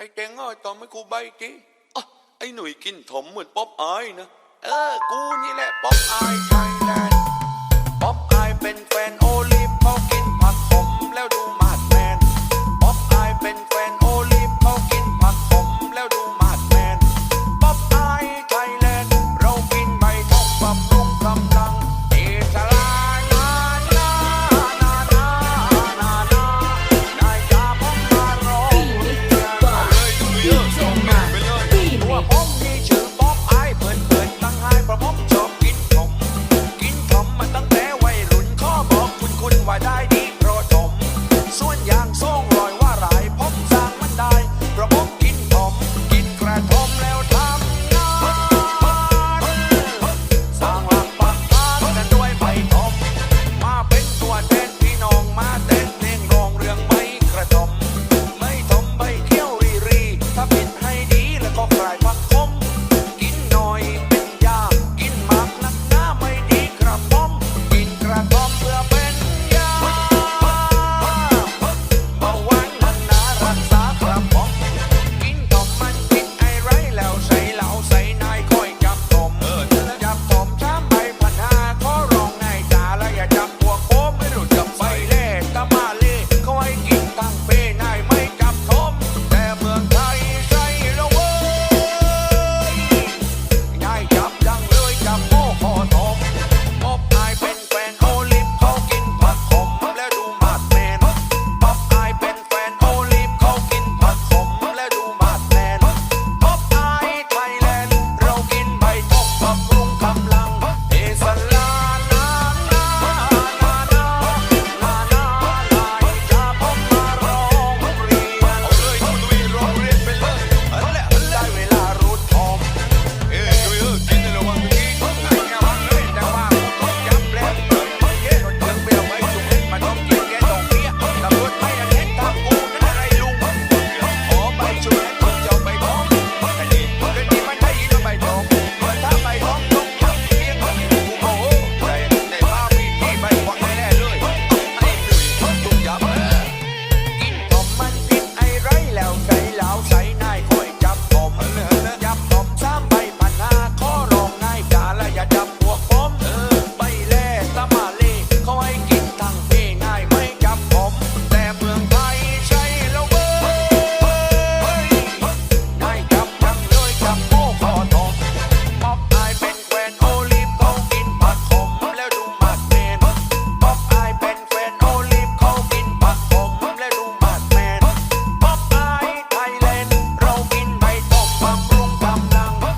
ไอ้แจ๋งอ้ยตอมไม่กูใบจีอ๋อไอ้หนุ่ยกินถมเหมือนป๊อปอายนะ เออ กูนี่แหละป๊อปอายไทยแลนด์ป๊อปอายเป็นแฟน